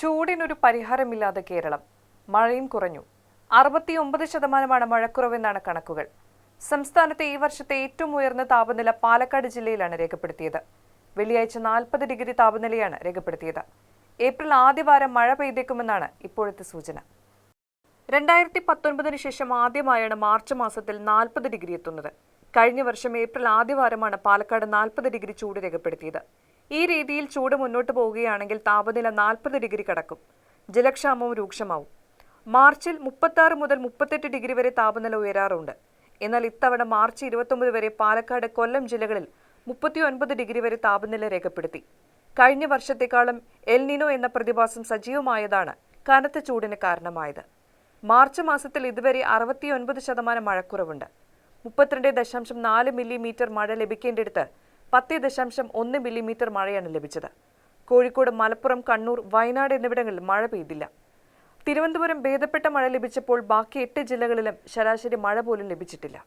ചൂടിനൊരു പരിഹാരമില്ലാതെ കേരളം. മഴയും കുറഞ്ഞു. അറുപത്തിയൊമ്പത് ശതമാനമാണ് മഴക്കുറവെന്നാണ് കണക്കുകൾ. സംസ്ഥാനത്തെ ഈ വർഷത്തെ ഏറ്റവും ഉയർന്ന താപനില പാലക്കാട് ജില്ലയിലാണ് രേഖപ്പെടുത്തിയത്. വെള്ളിയാഴ്ച നാൽപ്പത് ഡിഗ്രി താപനിലയാണ് രേഖപ്പെടുത്തിയത്. ഏപ്രിൽ ആദ്യവാരം മഴ പെയ്തേക്കുമെന്നാണ് ഇപ്പോഴത്തെ സൂചന. രണ്ടായിരത്തി പത്തൊൻപതിന് ശേഷം ആദ്യമായാണ് മാർച്ച് മാസത്തിൽ നാൽപ്പത് ഡിഗ്രി എത്തുന്നത്. കഴിഞ്ഞ വർഷം ഏപ്രിൽ ആദ്യവാരമാണ് പാലക്കാട് നാൽപ്പത് ഡിഗ്രി ചൂട് രേഖപ്പെടുത്തിയത്. ഈ രീതിയിൽ ചൂട് മുന്നോട്ട് പോവുകയാണെങ്കിൽ താപനില നാൽപ്പത് ഡിഗ്രി കടക്കും. ജലക്ഷാമവും രൂക്ഷമാവും. മാർച്ചിൽ മുപ്പത്തി മുതൽ മുപ്പത്തെട്ട് ഡിഗ്രി വരെ താപനില ഉയരാറുണ്ട്. എന്നാൽ ഇത്തവണ മാർച്ച് ഇരുപത്തൊമ്പത് വരെ പാലക്കാട് കൊല്ലം ജില്ലകളിൽ മുപ്പത്തി ഒൻപത് ഡിഗ്രി വരെ താപനില രേഖപ്പെടുത്തി. കഴിഞ്ഞ വർഷത്തെക്കാളും എൽനിനോ എന്ന പ്രതിഭാസം സജീവമായതാണ് കനത്ത ചൂടിന് കാരണമായത്. മാർച്ച് മാസത്തിൽ ഇതുവരെ അറുപത്തിയൊൻപത് ശതമാനം മഴക്കുറവുണ്ട്. മുപ്പത്തിരണ്ട് ദശാംശം നാല് മില്ലിമീറ്റർ മഴ ലഭിക്കേണ്ടിടത്ത് പത്ത് ദശാംശം ഒന്ന് മില്ലിമീറ്റർ മഴയാണ് ലഭിച്ചത്. കോഴിക്കോട് മലപ്പുറം കണ്ണൂർ വയനാട് എന്നിവിടങ്ങളിൽ മഴ പെയ്തില്ല. തിരുവനന്തപുരം ഭേദപ്പെട്ട മഴ ലഭിച്ചപ്പോൾ ബാക്കി എട്ട് ജില്ലകളിലും ശരാശരി മഴ പോലും ലഭിച്ചിട്ടില്ല.